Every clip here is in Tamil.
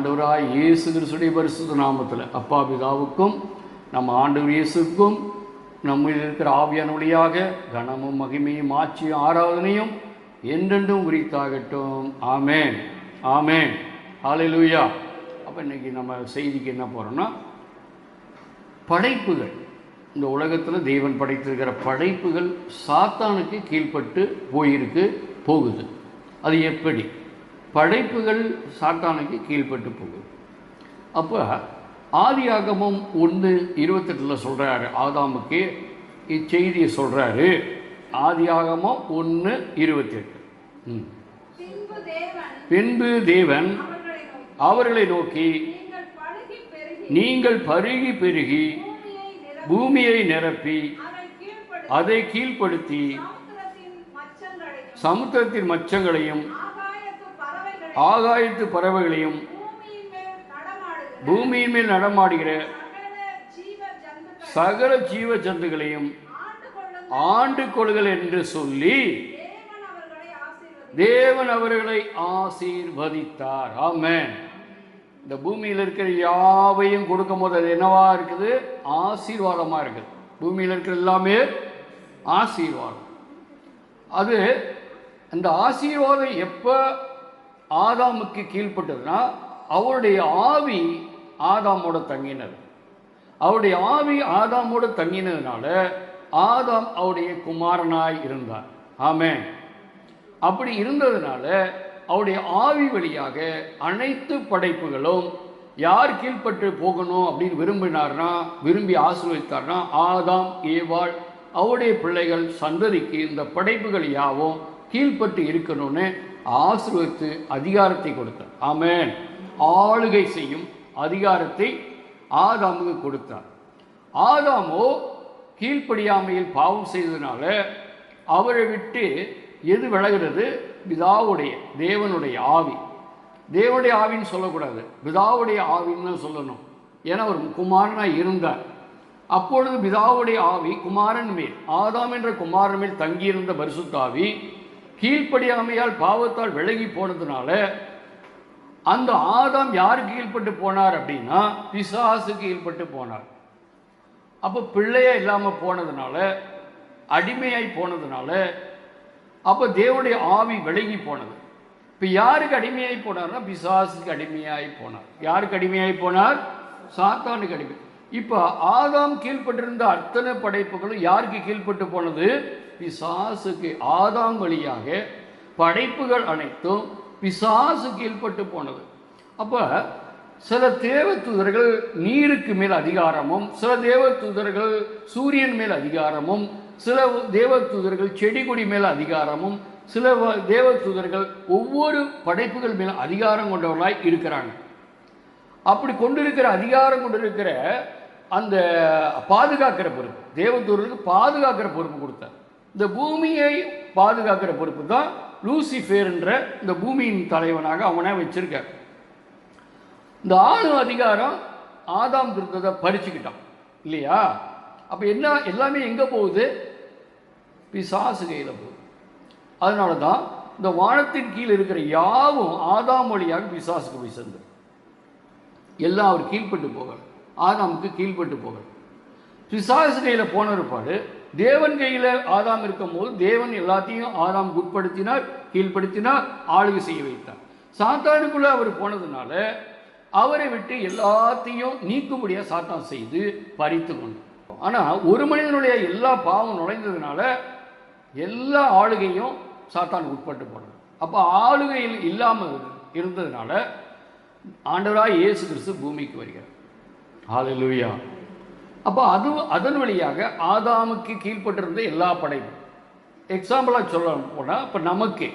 ஆண்டவராய் இயேசு கிறிஸ்துடைய பரிசுத்த நாமத்தில் அப்பா பிதாவுக்கும் நம்ம ஆண்டவர் இயேசுக்கும் நம்ம இருக்கிற ஆவியான வழியாக கனமும் மகிமையும் ஆட்சியும் ஆராதனையும் என்றென்றும் உரித்தாகட்டும். ஆமேன். ஆமேன். ஆலையிலூயா அப்போ இன்னைக்கு நம்ம செய்திக்கு என்ன போகிறோம்னா படைப்புகள். இந்த உலகத்தில் தேவன் படைத்திருக்கிற படைப்புகள் சாத்தானுக்கு கீழ்ப்பட்டு போயிருக்கு போகுது. அது எப்படி? படைப்புகள் சாத்தானுக்கு கீழ்ப்பட்டு போகுது அப்போ ஆதியாகமம் ஒன்று இருபத்தெட்டில் சொல்கிறாரு ஆதாமுக்கு இச்செய்தியை சொல்கிறாரு ஆதியாகமம் ஒன்று இருபத்தெட்டு. பின்பு தேவன் அவர்களை நோக்கி, நீங்கள் பெருகி பருகி பூமியை நிரப்பி அதை கீழ்ப்படுத்தி சமுத்திரத்தின் மச்சங்களையும் சமுத்திரத்தின் மச்சங்களையும் ஆகாயத்து பறவைகளையும் ஆகாயத்து பறவைகளையும் பூமியின் மேல் நடமாடுகிற சகல ஜீவ ஜந்துகளையும் ஆண்டு கொள்கள் என்று சொல்லி தேவன் அவர்களை ஆசீர்வதித்தார். ஆமேன். இந்த பூமியில் இருக்கிற யாவையும் கொடுக்கும் போது அது என்னவா இருக்குது? ஆசீர்வாதமாக இருக்குது. பூமியில் இருக்கிற எல்லாமே ஆசீர்வாதம். அது அந்த ஆசீர்வாதம் எப்போ ஆதாமுக்கு கீழ்ப்பட்டதுன்னா அவருடைய ஆவி ஆதாமோட தங்கினது. அவருடைய ஆவி ஆதாமோட தங்கினதுனால ஆதாம் அவருடைய குமாரனாய் இருந்தார். ஆமே அப்படி இருந்ததுனால அவருடைய ஆவி வழியாக அனைத்து படைப்புகளும் யார் கீழ்ப்பட்டு போகணும் அப்படின்னு விரும்பினார்னா விரும்பி ஆசீர்வதித்தார்னா ஆதாம் ஏவாள் அவருடைய பிள்ளைகள் சந்ததிக்கு இந்த படைப்புகள் யாவும் கீழ்ப்பட்டு இருக்கணும்னு ஆசிர்வத்து அதிகாரத்தை கொடுத்தார். ஆமேன். ஆளுகை செய்யும் அதிகாரத்தை ஆதாமுக்கு கொடுத்தார். ஆதாமோ கீழ்ப்படியாமையில் பாவம் செய்ததுனால அவரை விட்டு எது விலகிறது? பிதாவுடைய தேவனுடைய ஆவி. தேவனுடைய ஆவின்னு சொல்லக்கூடாது. பிதாவுடைய ஆவின்னு தான் சொல்லணும். ஏன்னா ஒரு குமாரனாக இருந்தார். அப்பொழுது பிதாவுடைய ஆவி குமாரன் மேல் ஆதாம் என்ற குமாரன் மேல் தங்கியிருந்த பரிசுத்தாவி கீழ்ப்படியாமையால் பாவத்தால் விலகி போனதுனால அந்த ஆதாம் யாருக்கு கீழ்ப்பட்டு போனார் அப்படின்னா பிசாசு கீழ்ப்பட்டு போனார். அப்போ பிள்ளையே இல்லாமல் போனதுனால அடிமையாய் போனதுனால அப்போ தேவனுடைய ஆவி விலகி போனது. இப்போ யாருக்கு அடிமையாகி போனார்னா பிசாசுக்கு அடிமையாகி போனார். யாருக்கு அடிமையாகி போனார்? சாத்தானுக்கு அடிமை. இப்போ ஆதாம் கீழ்ப்பட்டிருந்த அத்தனை படைப்புகளும் யாருக்கு கீழ்ப்பட்டு போனது? பிசாசுக்கு ஆதாம் வழியாக படைப்புகள் அனைத்தும் பிசாசு கீழ்பட்டு போனது. அப்போ சில தேவதூதர்கள் நீருக்கு மேல் அதிகாரமும் சில தேவதூதர்கள் சூரியன் மேல் அதிகாரமும் சில தேவதூதர்கள் செடி கொடி மேல் அதிகாரமும் சில வ- தேவதூதர்கள் ஒவ்வொரு படைப்புகள் மேல் அதிகாரம் கொண்டவர்களாய் இருக்கிறாங்க. அப்படி கொண்டிருக்கிற அதிகாரம் கொண்டிருக்கிற அந்த பாதுகாக்கிற பொறுப்பு தேவதூதர்களுக்கு பாதுகாக்கிற பொறுப்பு கொடுத்தார். இந்த பூமியை பாதுகாக்கிற பொறுப்பு தான் லூசிஃபேர்ன்ற இந்த பூமியின் தலைவனாக அவனை வச்சிருக்கார். இந்த ஆணு அதிகாரம் ஆதாம் இருந்ததை பறிச்சுக்கிட்டான். இல்லையா? அப்போ என்ன எல்லாமே எங்கே போகுது? பிசாசு கையில் போகுது. அதனால தான் இந்த வானத்தின் கீழ் இருக்கிற யாவும் ஆதாம் வழியாக பிசாசுக்கு போய் சேர்ந்தது. எல்லாம் அவர் கீழ்ப்பட்டு போகணும் ஆதாமுக்கு கீழ்ப்பட்டு போகணும் பிசாசு கையில் போன இருப்பாடு தேவன் கையில் ஆதாம் இருக்கும்போது தேவன் எல்லாத்தையும் ஆதாம் உட்படுத்தினார் கீழ்ப்படுத்தினார் ஆளுகை செய்ய வைத்தார். சாத்தானுக்குள்ளே அவர் போனதுனால அவரை விட்டு எல்லாத்தையும் நீக்கும்படியாக சாத்தான் செய்து பறித்து கொண்டு ஆனால் ஒரு மனிதனுடைய எல்லா பாவம் நுழைந்ததுனால எல்லா ஆளுகையும் சாத்தான் உட்பட்டு போனது அப்போ ஆளுகையில் இல்லாமல் இருந்ததுனால ஆண்டவராக இயேசு கிறிஸ்து பூமிக்கு வருகிறார். ஹalleluya. அப்போ அது அதன் வழியாக ஆதாமுக்கு கீழ்ப்பட்டிருந்த எல்லா படையும் எக்ஸாம்பிளாக சொல்ல போனால் இப்போ நமக்கு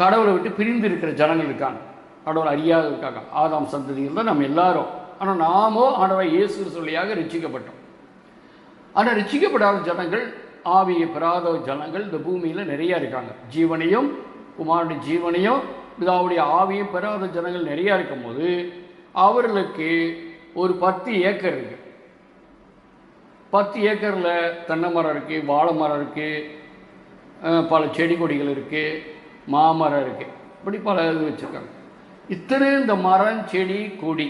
கடவுளை விட்டு பிரிந்து இருக்கிற ஜனங்கள் இருக்காங்க. கடவுளை அறியாத இருக்காங்க. ஆதாம் சந்ததியில் தான் நம்ம எல்லாரும். ஆனால் நாமோ ஆண்டவரை இயேசு சொல்லியாக ரசிக்கப்பட்டோம் ஆனால் ரிச்சிக்கப்படாத ஜனங்கள் ஆவியை பெறாத ஜனங்கள் இந்த பூமியில் நிறையா இருக்காங்க. ஜீவனையும் குமாரனுடைய ஜீவனையும் பிதாவுடைய ஆவியும் பெறாத ஜனங்கள் நிறையா இருக்கும்போது அவர்களுக்கு ஒரு பத்து ஏக்கர் இருக்குது பத்து ஏக்கரில் தென்னை மரம் இருக்குது வாழை மரம் இருக்குது பல செடி கொடிகள் இருக்குது மாமரம் இருக்குது இப்படி பல இது வச்சுருக்காங்க. இத்தனை இந்த மரம் செடி கொடி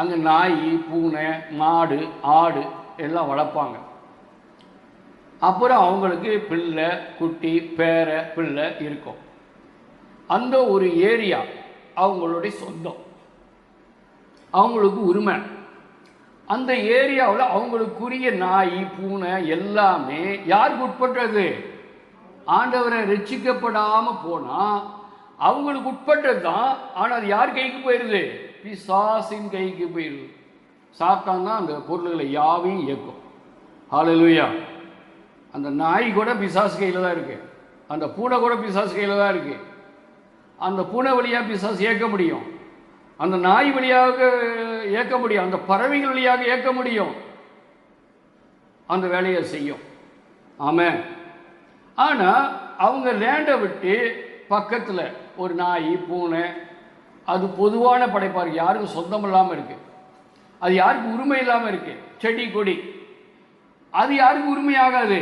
அங்கே நாய் பூனை மாடு ஆடு எல்லாம் வளர்ப்பாங்க. அப்புறம் அவங்களுக்கு பிள்ளை குட்டி பேரை பிள்ளை இருக்கும். அந்த ஒரு ஏரியா அவங்களுடைய சொந்தம். அவங்களுக்கு உரிமை. அந்த ஏரியாவில் அவங்களுக்குரிய நாய் பூனை எல்லாமே யாருக்கு உட்பட்டது? ஆண்டவரை ரட்சிக்கப்படாமல் போனால் அவங்களுக்கு உட்பட்டது தான் ஆனால் அது யார் கைக்கு போயிடுது பிசாசின் கைக்கு போயிடுது சாத்தான் தான் அந்த பொருள்களை யாவையும் இயக்கும். ஹalleluya அந்த நாய் கூட பிசாசு கையில் தான் இருக்கு. அந்த பூனை கூட பிசாசு கையில் தான் இருக்கு. அந்த பூனை வழியாக பிசாசு இயக்க முடியும். அந்த நாய் வழியாக இயக்க முடியும். அந்த பறவைகள் வழியாக இயக்க முடியும். அந்த வேலையை செய்யும். ஆமாம் ஆனால் அவங்க லேண்டை விட்டு பக்கத்தில் ஒரு நாய் பூனை அது பொதுவான படைப்பார் யாருக்கும் சொந்தம் இல்லாமல் இருக்குது அது யாருக்கு உரிமை இல்லாமல் இருக்குது செடி கொடி. அது யாருக்கு உரிமை ஆகாது?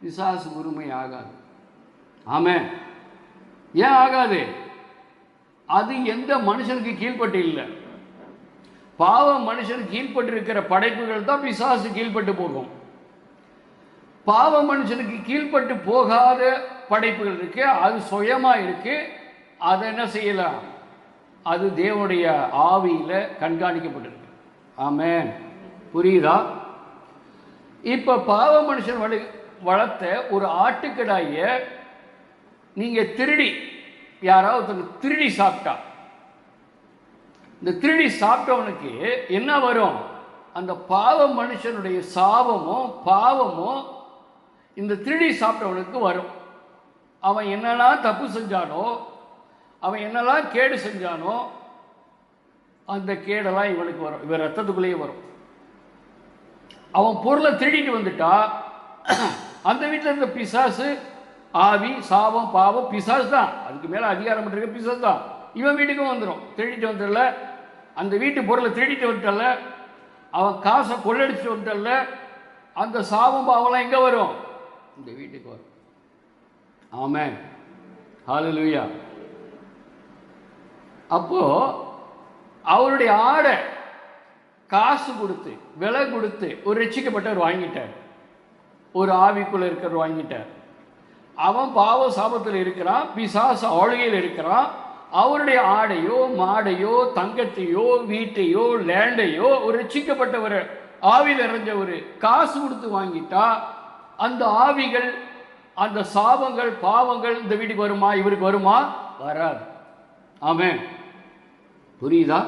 பிசாசு உரிமை ஆகாது. ஆமாம் ஏன் ஆகாது? அது எந்த மனுஷனுக்கு கீழ்ப்பட்டு இல்லை. பாவம் மனுஷன் கீழ்பட்டு இருக்கிற படைப்புகள் தான் பிசாசு கீழ்பட்டு போகும். பாவ மனுஷனுக்கு கீழ்ப்பட்டு போகாத படைப்புகள் இருக்கு அது சுயமா இருக்கு அதை என்ன செய்யலாம்? அது தேவனுடைய ஆவியில் கண்காணிக்கப்பட்டிருக்கு. ஆமே புரியுதா? இப்போ பாவ மனுஷன் வள வளர்த்த ஒரு ஆட்டுக்கடாய நீங்கள் திருடி யாராவது திருடி சாப்பிட்டா. இந்த திருடி சாப்பிட்டவனுக்கு என்ன வரும்? அந்த பாவ மனுஷனுடைய சாபமும் பாவமும் இந்த திருடி சாப்பிட்டவனுக்கு வரும். அவன் என்னெல்லாம் தப்பு செஞ்சானோ அவன் என்னெல்லாம் கேடு செஞ்சானோ அந்த கேடெல்லாம் இவனுக்கு வரும். இவன் ரத்தத்துக்குள்ளேயே வரும். அவன் பொருளை திருடிட்டு வந்துட்டா. அந்த வீட்டில் இருந்த பிசாசு ஆவி சாபம் பாவம் பிசாசு தான். அதுக்கு மேலே அதிகாரம் பண்ணுற பிசாஸ் தான். இவன் வீட்டுக்கும் வந்துடும் திருடிட்டு வந்துடல. அந்த வீட்டு பொருளை திருடிட்டு வந்துட்டல அவன் காசை கொள்ளடிச்சு வந்துட்டல அந்த சாபம் பாவம்லாம் எங்கே வரும்? இந்த வீட்டுக்கு வரும். ஆமே ஹாலு லூயா அப்போ அவருடைய ஆடை காசு கொடுத்து விலை கொடுத்து ஒரு ரசிக்கப்பட்டவர் வாங்கிட்டார். ஒரு ஆவிக்குள்ளே இருக்கிறவர் வாங்கிட்டார். அவன் பாவ சாபத்தில் இருக்கிறான் பிசாசு ஆளுகையில் இருக்கிறான். அவருடைய ஆடையோ மாடையோ தங்கத்தையோ வீட்டையோ லேண்டையோ ஒரு ரட்சிக்கப்பட்டவர் ஆவியில் நிறைஞ்ச ஒரு காசு கொடுத்து வாங்கிட்டா அந்த ஆவிகள் அந்த சாபங்கள் பாவங்கள் இந்த வீட்டுக்கு வருமா இவருக்கு வருமா? வராது. ஆமென். புரியுதா?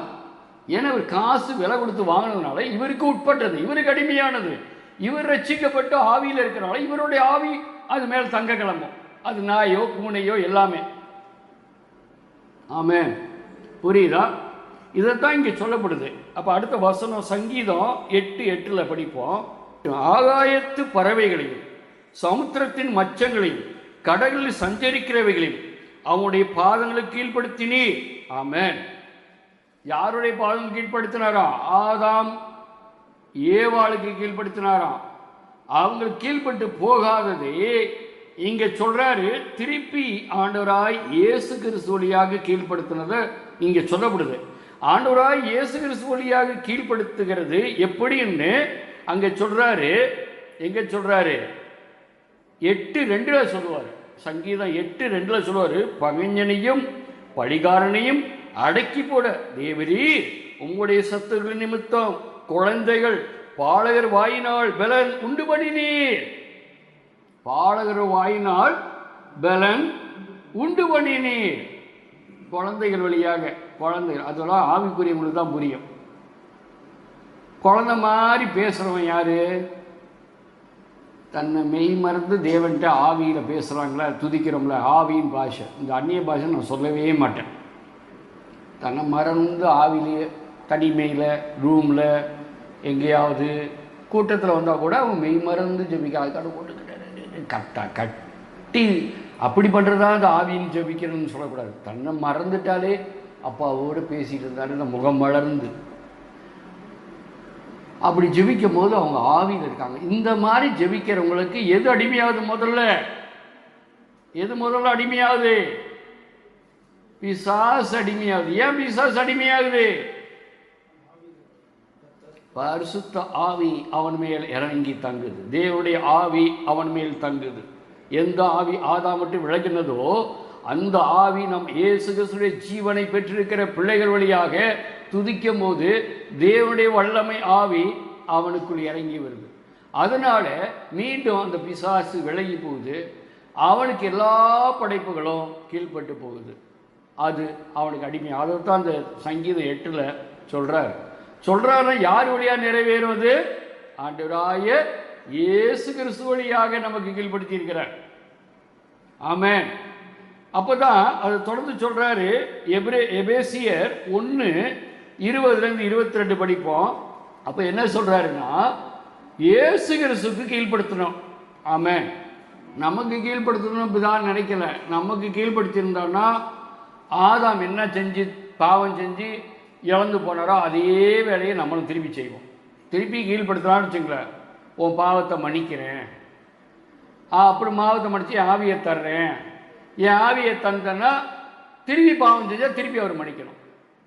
ஏன்னா இவர் காசு விலை கொடுத்து வாங்கினதுனால இவருக்கு உட்பட்டது இவருக்கு அடிமையானது. இவர் ரசிக்கப்பட்டு ஆவியில் இருக்கிறனால இவருடைய ஆவி அது மேல் தங்க கிளம்பும். அது நாயோ பூனையோ எல்லாமே. ஆமே. புரியுதா? இதைத்தான் இங்கே சொல்லப்படுது. அப்போ அடுத்த வசனம் சங்கீதம் எட்டு எட்டில் படிப்போம். ஆகாயத்து பறவைகளையும் சமுத்திரத்தின் மச்சங்களையும் கடலில் சஞ்சரிக்கிறவைகளையும் அவனுடைய பாதங்களுக்கு கீழ்ப்படுத்தினி ஆமேன். யாருடைய பாதம் கீழ்ப்படுத்தினாராம் ஆதாம் ஏவாளுக்கு கீழ்ப்படுத்தினாராம். அவங்க கீழ்ப்பட்டு போகாததே இங்க சொல்றாரு திருப்பி ஆண்டவராய் இயேசு கிறிஸ்து வழியாக கீழ்ப்படுத்தினதை இங்க சொல்லப்படுது. ஆண்டவராய் இயேசு கிறிஸ்து வழியாக கீழ்ப்படுத்துகிறது எப்படின்னு அங்க சொல்றாரு எங்க சொல்றாரு? எட்டு ரெண்டுல சொல்லுவார். சங்கீதம் எட்டு ரெண்டுல சொல்லுவார் பகைஞனையும் பழிகாரனையும் அடக்கி போட தேவரீ உங்களுடைய சத்துக்கள் நிமித்தம் குழந்தைகள் பாலகர் வாயினால் பலன் உண்டு பண்ணினீர் பாலகர் வாயினால் பலன் உண்டு பண்ணினீர் குழந்தைகள் வழியாக குழந்தைகள் அதெல்லாம் ஆவிக்குரியவங்களுக்கு தான் புரியும். குழந்தை மாதிரி பேசுகிறவன் யாரு? தன்னை மெய் மறந்து தேவன்கிட்ட ஆவியில் பேசுகிறாங்களா துதிக்கிறோம்ல ஆவியின் பாஷை. இந்த அந்நிய பாஷை நான் சொல்லவே மாட்டேன். தன்னை மறந்து ஆவிலேயே தனிமையில் ரூமில் எங்கேயாவது கூட்டத்தில் வந்தால் கூட அவங்க மெய் மறந்து ஜபிக்க அதுக்காக போட்டுக்கிட்டாரு. கரெக்டாக கட்டி அப்படி பண்ணுறதா அந்த ஆவியின் ஜபிக்கணும்னு சொல்லக்கூடாது. தன்னை மறந்துட்டாலே அப்பாவோடு பேசிகிட்டு இருந்தாரு இந்த முகம் வளர்ந்து. அப்படி ஜெபிக்கும் போது அவங்க ஆவியில் இருக்காங்க. இந்த மாதிரி ஜெபிக்கிறவங்களுக்கு எது அடிமையாகுது முதல்ல? எது முதல்ல அடிமையாகுது பிசாஸ் அடிமையாகுது ஏன் பிசாஸ் அடிமையாகுது? பரிசுத்த ஆவி அவன் மேல் இறங்கி தங்குது. தேவனுடைய ஆவி அவன் மேல் தங்குது. எந்த ஆவி ஆதா மட்டும் விளங்கினதோ அந்த ஆவி நம் இயேசு கிறிஸ்துடைய ஜீவனை பெற்றிருக்கிற பிள்ளைகள் வழியாக துதிக்கும் போது தேவனுடைய வல்லமை ஆவி அவனுக்குள் இறங்கி வருது. அதனால மீண்டும் அந்த பிசாசு விலகி போகுது. அவனுக்கு எல்லா படைப்புகளும் கீழ்ப்பட்டு போகுது. அது அவனுக்கு அடிமை அதைத்தான் அந்த சங்கீதம் எட்டில் சொல்றாரு யார் வழியா நிறைவேறுவது? ஆண்டவராய இயேசு கிறிஸ்து வழியாக நமக்கு கீழ்படுத்தி இருக்கிறார். ஆமேன். அப்போதான் அது தொடர்ந்து சொல்றாரு எப்ரே எபேசியர் ஒன்று இருபதுலேருந்து இருபத்தி ரெண்டு படிப்போம். அப்போ என்ன சொல்றாருன்னா இயேசு கிறிஸ்துக்கு கீழ்படுத்தணும் ஆமேன். நமக்கு கீழ்ப்படுத்தணும் இப்படிதான் நினைக்கல. நமக்கு கீழ்படுத்தியிருந்தோம்னா ஆதாம் என்ன செஞ்சு பாவம் செஞ்சு இழந்து போனாரோ? அதே வேலையை நம்மளும் திருப்பி செய்வோம். திருப்பி கீழ்ப்படுத்தலாம்னு வச்சுங்களேன். உன் பாவத்தை மன்னிக்கிறேன். ஆ, அப்படி மாவத்தை மடித்து என் ஆவியை தர்றேன். என் ஆவியை தந்தேன்னா திருப்பி பாவம் செஞ்சால் திருப்பி அவர் மன்னிக்கணும்.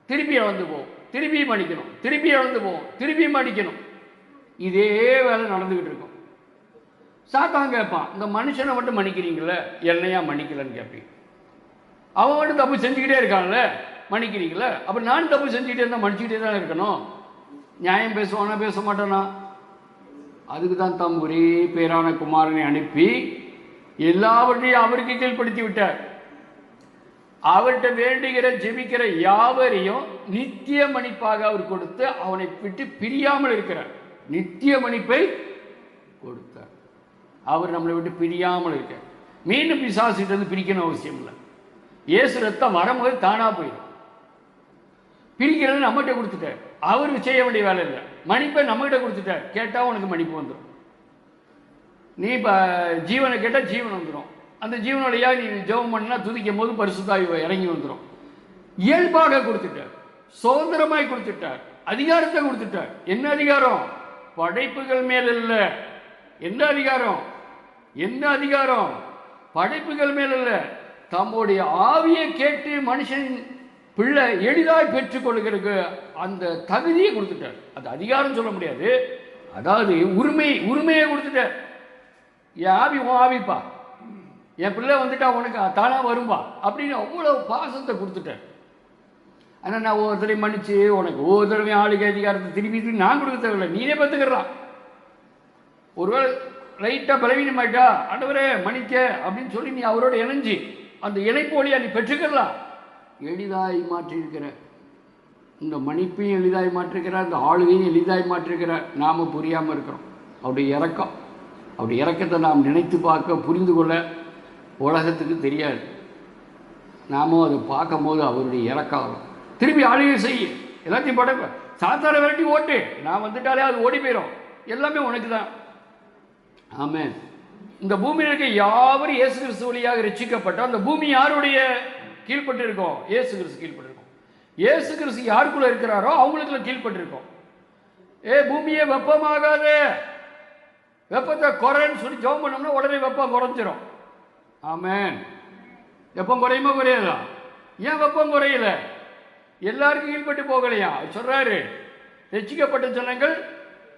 திருப்பி இழந்து போவோம் திருப்பி மன்னிக்கணும். திருப்பி இழந்து போவோம் திருப்பி மன்னிக்கணும். இதே வேலை நடந்துக்கிட்டு இருக்கும். சாத்தான் கேட்பான் இந்த மனுஷனை மட்டும் மன்னிக்கிறீங்களே? என்னையா மன்னிக்கலன்னு கேட்பீங்க அவன் மட்டும் தப்பு செஞ்சுக்கிட்டே இருக்கான்ல? மன்னிக்கிறீங்களே? அப்போ நான் தப்பு செஞ்சுக்கிட்டே இருந்தால் மன்னிச்சுக்கிட்டே தான் இருக்கணும்? நியாயம் பேசுவானா பேச மாட்டானா அதுக்கு தான் தம் ஒரே பேரான குமாரனை அனுப்பி எல்லாவற்றையும் அவருக்கு கீழ்ப்படுத்தி விட்டார் அவர்கிட்ட வேண்டுகிற ஜெபிக்கிற யாவரையும் நித்திய மன்னிப்பாக அவர் கொடுத்து அவனை விட்டு பிரியாமல் இருக்கிறார். நித்திய மன்னிப்பை கொடுத்தார். அவர் நம்மளை விட்டு பிரியாமல் இருக்கார். மீண்டும் பிசாசிட்டு பிரிக்கணும் அவசியம் இல்லை. இயேசு ரத்தம் வரும்போது தானாக போயிடும். பிரிக்கிறது நம்மகிட்ட கொடுத்துட்டார் அவருக்கு செய்ய வேண்டிய வேலை இல்லை. மன்னிப்பை நம்மகிட்ட கொடுத்துட்டார் கேட்டால் உனக்கு மன்னிப்பு வந்துடும் நீ இப்போ ஜீவனை கேட்டால் ஜீவன் வந்துடும் அந்த ஜீவனோடையாக நீ ஜெபம் பண்ணால் துதிக்கும் போது பரிசுத்தாய் இறங்கி வந்துடும் இயல்பாக கொடுத்துட்டார் சுதந்திரமாய் கொடுத்துட்டார் அதிகாரத்தை கொடுத்துட்டார் என்ன அதிகாரம்? படைப்புகள் மேல் இல்லை. என்ன அதிகாரம்? என்ன அதிகாரம்? படைப்புகள் மேல் இல்லை. தம்முடைய ஆவியை கேட்டு மனுஷன் பிள்ளை எளிதாய் பெற்றுக்கொள்கிறதுக்கு அந்த தகுதியை கொடுத்துட்டார். அது அதிகாரம் சொல்ல முடியாது. அதாவது உரிமை உரிமையை கொடுத்துட்டார். என் ஆவி உன் ஆவிப்பா. என் பிள்ளை வந்துட்டா உனக்கு தானா வரும்பா? அப்படின்னு அவ்வளோ பாசத்தை கொடுத்துட்டேன் ஆனால் நான் ஒவ்வொருத்தரையும் மன்னிச்சு உனக்கு ஒவ்வொருத்தரையும் ஆளுகை அதிகாரத்தை திரும்பி திரும்பி நான் கொடுக்க தேவையில்லை. நீனே பார்த்துக்கிறான் ஒருவேளை லைட்டாக பலவீனமாயிட்டா ஆண்டவரே மன்னிக்க அப்படின்னு சொல்லி நீ அவரோட இணைஞ்சு அந்த இணைப்பு நீ பெற்றுக்கலாம் எளிதாய் மாற்றியிருக்கிற இந்த மன்னிப்பையும் எளிதாய் மாற்றிருக்கிறார் இந்த ஆளுகையும் எளிதாய் மாற்றிருக்கிறார். நாம் புரியாமல் இருக்கிறோம். அவருடைய இறக்கம். அவருடைய இறக்கத்தை நாம் நினைத்து பார்க்க புரிந்து கொள்ள உலகத்துக்கு தெரியாது. நாமும் அதை பார்க்கும்போது அவருடைய இறக்கம் வரும். திருப்பி ஆளுகை செய்ய. எல்லாத்தையும் படைப்ப சாத்தார விரட்டி ஓட்டு. நான் வந்துட்டாலே அது ஓடி போயிடும் எல்லாமே உனக்கு தான். ஆமென். இந்த பூமியில் இருக்க யாவரும் இயேசு கிறிஸ்து வழியாக ரசிக்கப்பட்டோம் அந்த பூமி யாருடைய? கீழ்பட்டிருக்கோம் ஏசு கிறிஸ்து கீழ்பட்டிருக்கோம் ஏசு இயேசு கிறிஸ்து யாருக்குள்ள இருக்கிறாரோ அவங்களுக்குள்ள கீழ்பட்டிருக்கோம் ஏ பூமியே வெப்பமாகாது. வெப்பத்தை குறைன்னு சொல்லி ஜோம் பண்ணோம்னா உடனே வெப்பம் குறைஞ்சிரும். ஆமேன். வெப்பம் குறையுமா குறையாதா? ஏன் வெப்பம் குறையல? எல்லாருக்கும் கீழ்பட்டு போகலையா? சொல்றாரு. ரசிக்கப்பட்ட ஜனங்கள்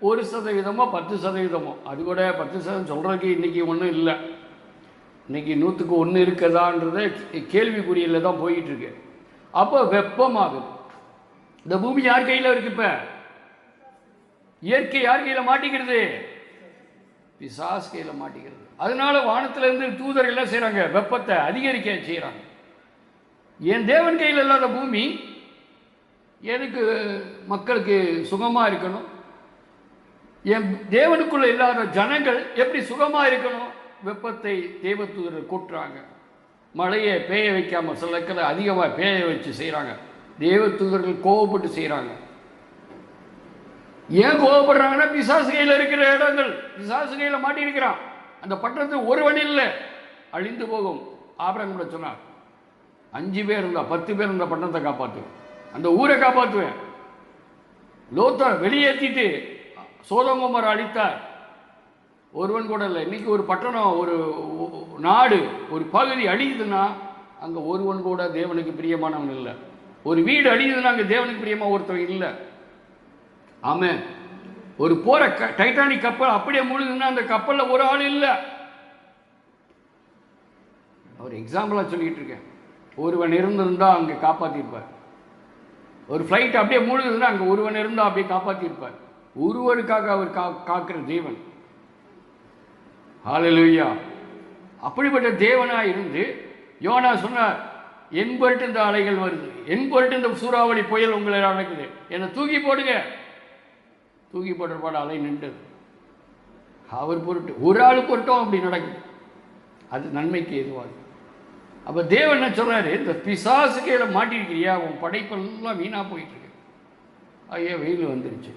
ஒரு சதவீதமோ பத்து சதவீதமோ. அது கூட பத்து சதவீதம் சொல்றதுக்கு இன்னைக்கு ஒன்றும் இல்லை. இன்னைக்கு நூற்றுக்கு ஒன்று இருக்குதான்றத கேள்விக்குறியில் தான் போயிட்டுருக்கு. அப்போ வெப்பமாகுது. இந்த பூமி யார் கையில் இருக்கு இப்போ? இயற்கை யார் கையில் மாட்டிக்கிறது? பிசாஸ் கையில் மாட்டிக்கிறது. அதனால வானத்திலிருந்து தூதர் எல்லாம் செய்கிறாங்க வெப்பத்தை அதிகரிக்க செய்கிறாங்க என் தேவன் கையில் இல்லாத பூமி எனக்கு மக்களுக்கு சுகமாக இருக்கணும்? என் தேவனுக்குள்ளே இல்லாத ஜனங்கள் எப்படி சுகமாக இருக்கணும்? வெப்பத்தை தேவதூதர் கூட்டுறாங்க. மழையை பேய வைக்காம சிலக்கிற அதிகமாக பேய வச்சு செய்கிறாங்க தேவதூதர்கள் கோவப்பட்டு செய்கிறாங்க ஏன் கோவப்படுறாங்கன்னா பிசாசு கையில் இருக்கிற இடங்கள். பிசாசு கையில் மாட்டியிருக்கிறான். அந்த பட்டணத்துக்கு ஒரு வழி இல்லை. அழிந்து போகும். ஆபரகம் கூட சொன்னார் அஞ்சு பேர் இருந்தா பத்து பேர் இருந்தால் பட்டணத்தை காப்பாற்றுவேன் அந்த ஊரை காப்பாற்றுவேன் லோத்தர் வெளியேற்றிட்டு சோதங்கோமர் அழித்தார். ஒருவன் கூட இல்லை. இன்றைக்கி ஒரு பட்டணம் ஒரு நாடு ஒரு பகுதி அழியுதுன்னா அங்கே ஒருவன் கூட தேவனுக்கு பிரியமானவன் இல்லை. ஒரு வீடு அழியுதுன்னா அங்கே தேவனுக்கு பிரியமாக ஒருத்தவன் இல்லை. ஆமென். ஒரு போகிற க டைட்டானிக் கப்பல் அப்படியே முழுதுன்னா அந்த கப்பலில் ஒரு ஆள் இல்லை. அவர் எக்ஸாம்பிளாக சொல்லிக்கிட்டு இருக்கேன். ஒருவன் இருந்திருந்தால் அங்கே காப்பாற்றிருப்பார் ஒரு ஃப்ளைட் அப்படியே முழுதுன்னா அங்கே ஒருவன் இருந்தால் அப்படியே காப்பாற்றிருப்பார் ஒருவருக்காக அவர் கா காக்கிற தேவன். ஹாலலுயா அப்படிப்பட்ட தேவனாக இருந்து யோனா சொன்னார் என் பொருட்டு இந்த அலைகள் வருது. என் பொருட்டு இந்த சூறாவளி புயல் உங்களை நடக்குது என்னை தூக்கி போடுங்க. தூக்கி போடுற அலை நின்றது. அவர் பொருட்டு ஒரு ஆள் பொருட்டும் அப்படி நடக்குது. அது நன்மைக்கு எதுவாக அப்போ தேவன் என்ன சொல்கிறாரு இந்த பிசாசு கீழே மாட்டிருக்கிறியா உன் படைப்பெல்லாம் வீணாக போயிட்டுருக்கு. ஐயா வெயில் வந்துருச்சு.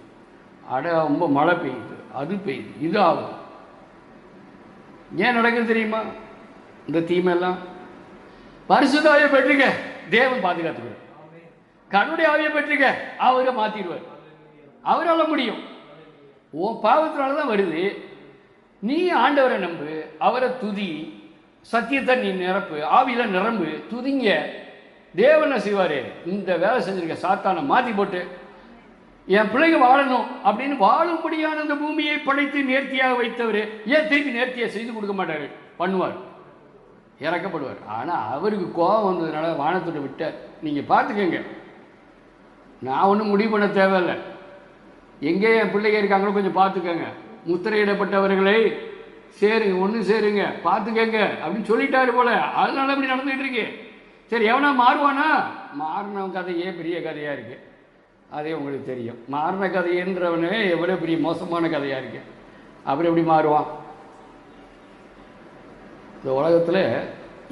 அட ரொம்ப மழை பெய்யுது. அது பெய்யுது. இது ஆகுது. ஏன் நடக்குது தெரியுமா? இந்த தீமையெல்லாம். பரிசுத்தாவியை பெற்றுக்க தேவன் பாதுகாத்துக்குவார். கருடைய ஆவியை பெற்றுக்க அவரை மாற்றிடுவார் அவரால் முடியும். உன் பாவத்தினால தான் வருது. நீ ஆண்டவரை நம்பு அவரை துதி சத்தியத்தை நீ நிரப்பு ஆவியில் நிரம்பு துதிங்க. தேவனை செய்வார்? இந்த வேலை செஞ்சிருக்க சாத்தானை மாற்றி போட்டு என் பிள்ளைங்க வாழணும் அப்படின்னு வாழும்படியான அந்த பூமியை படைத்து நேர்த்தியாக வைத்தவர் ஏன் திருப்பி நேர்த்தியை செய்து கொடுக்க மாட்டார்? பண்ணுவார். இறக்கப்படுவார். ஆனால் அவருக்கு கோபம் வந்ததுனால வானத்தோட விட்ட நீங்கள் பார்த்துக்கங்க. நான் ஒன்றும் முடிவு பண்ண தேவையில்லை. எங்கே என் பிள்ளைங்க இருக்காங்களோ கொஞ்சம் பார்த்துக்கங்க. முத்திரையிடப்பட்டவர்களை சேருங்க ஒன்று சேருங்க பார்த்துக்கங்க அப்படின்னு சொல்லிட்டாரு போல. அதனால அப்படி நடந்துகிட்டு இருக்கு. சரி எவனா மாறுவானா? மாறின கதையே பெரிய கதையாக இருக்குது அதே உங்களுக்கு தெரியும். மாறின கதைன்றவனே எவ்வளோ பெரிய மோசமான கதையாக இருக்கு. அப்புறம் எப்படி மாறுவான்? இந்த உலகத்தில்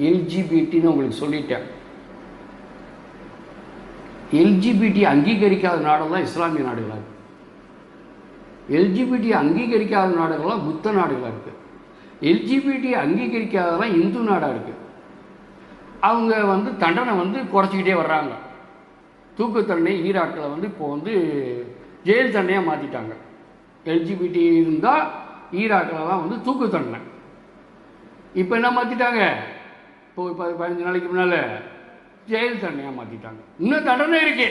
எல்ஜிபிடின்னு உங்களுக்கு சொல்லிட்டேன். எல்ஜிபிடி அங்கீகரிக்காத நாடெல்லாம் இஸ்லாமிய நாடுகளாக இருக்குது எல்ஜிபிடி அங்கீகரிக்காத நாடுகள்லாம் புத்த நாடுகளாக இருக்குது எல்ஜிபிடி அங்கீகரிக்காததெல்லாம் இந்து நாடாக இருக்குது அவங்க வந்து தண்டனை வந்து குறைச்சிக்கிட்டே வர்றாங்க. தூக்கு தண்டனை ஈராக்கில் வந்து இப்போ வந்து ஜெயில் தண்டனையாக மாற்றிட்டாங்க எல்ஜிபிடி இருந்தால் ஈராக்கிலலாம் வந்து தூக்கு தண்டனை இப்போ என்ன மாற்றிட்டாங்க இப்போ இப்போ பதினஞ்சு நாளைக்கு முன்னால் ஜெயில் தண்டனையாக மாற்றிட்டாங்க இன்னும் தண்டனை இருக்கே.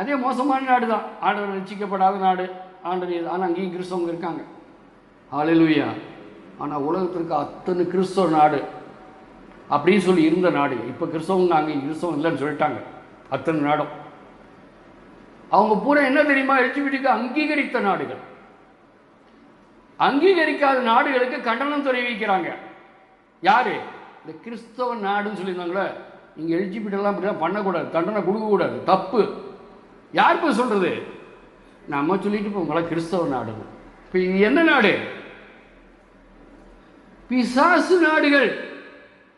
அதே மோசமான நாடு தான். ஆண்டவர் ரசிக்கப்படாத நாடு. ஆண்டவர் ஆனால் அங்கேயும் கிறிஸ்தவங்க இருக்காங்க. ஹalleluya ஆனால் உலகத்திற்கு அத்தனை கிறிஸ்தவ நாடு அப்படின்னு சொல்லி இருந்த நாடு. இப்போ கிறிஸ்தவங்க அங்கே கிறிஸ்தவம் இல்லைன்னு சொல்லிட்டாங்க. அத்தனை நாடும். அவங்க பூரா என்ன தெரியுமா எல்ஜிபிடிக்கு அங்கீகரித்த நாடுகள். அங்கீகரிக்காத நாடுகளுக்கு கண்டனம் தெரிவிக்கிறாங்க. யாரு? இந்த கிறிஸ்தவ நாடுன்னு சொல்லியிருந்தாங்களே இங்கே எல்ஜிபிட்டெல்லாம் அப்படிலாம் பண்ணக்கூடாது தண்டனை கொடுக்கக்கூடாது தப்பு. யார் போய் சொல்றது? நம்ம சொல்லிட்டு இப்போ உங்களை கிறிஸ்தவ நாடு. இப்போ இது என்ன நாடு? பிசாசு நாடுகள்.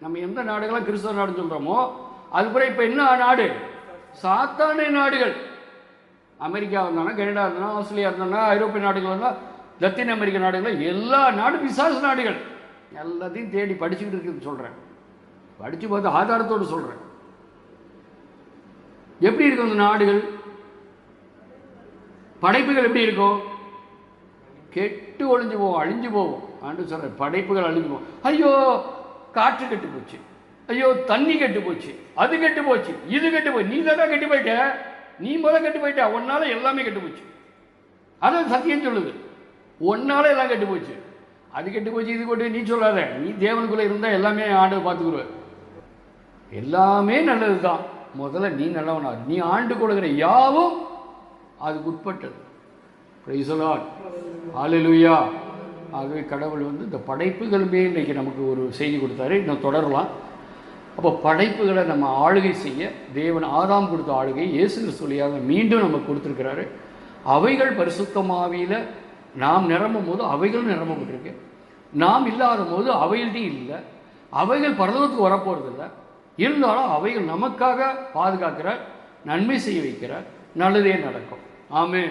நம்ம எந்த நாடுகளாம் கிறிஸ்தவ நாடுன்னு சொல்கிறோமோ அதுபோல் இப்போ என்ன நாடு? சாத்தானே நாடுகள். அமெரிக்கா இருந்தானா கனடா இருந்தானா ஆஸ்திரேலியா இருந்தானா ஐரோப்பிய நாடுகள் இருந்தால் லத்தீன் அமெரிக்க நாடுகள் எல்லா நாடும் விசாச நாடுகள். எல்லாத்தையும் தேடி படிச்சுக்கிட்டு இருக்குன்னு சொல்கிறேன் படித்து பார்த்து ஆதாரத்தோடு சொல்கிறேன் எப்படி இருக்கும் அந்த நாடுகள்? படைப்புகள் எப்படி இருக்கும்? கெட்டு ஒழிஞ்சு போவோம் அழிஞ்சு போவோம் ஆண்டு சொல்கிறேன் படைப்புகள் அழிஞ்சு போவோம் ஐயோ காற்று கெட்டு போச்சு. ஐயோ தண்ணி கெட்டு போச்சு. அது கெட்டு போச்சு. இது கெட்டு போச்சு. நீ தான் கெட்டு போயிட்ட. நீ முதல்ல கெட்டு போயிட்ட. ஒன்னால எல்லாமே கெட்டு போச்சு. அதான் சத்தியம் சொல்லுது. ஒன்னால எல்லாம் கெட்டு போச்சு. அது கெட்டு போச்சு இது கொண்டு நீ சொல்லாத. நீ தேவனுக்குள்ள இருந்தால் எல்லாமே ஆண்டு பார்த்துக்குருவ எல்லாமே நல்லது தான் முதல்ல நீ நல்லவனா. நீ ஆண்டு கொடுக்குற யாவும் அதுக்கு உட்பட்டது. Praise the ஆகவே கடவுள் வந்து இந்த படைப்புகள் மேல் இன்னைக்கு நமக்கு ஒரு செய்தி கொடுத்தாரு. இன்னும் தொடரலாம். அப்போ படைப்புகளை நம்ம ஆளுகை செய்ய தேவன் ஆதாம் கொடுத்த ஆளுகை இயேசு சொல்லியாக மீண்டும் நமக்கு கொடுத்துருக்கிறாரு. அவைகள் பரிசுத்தமாவியில் நாம் நிரம்பும் போது அவைகளும் நிரம்பப்பட்டிருக்கு. நாம் இல்லாத போது அவைகள்ட்டையும் இல்லை. அவைகள் பரலோகத்துக்கு வரப்போகிறதில்ல இருந்தாலும் அவைகள் நமக்காக பாதுகாக்கிறார் நன்மை செய்ய வைக்கிறார். நல்லதே நடக்கும். ஆமே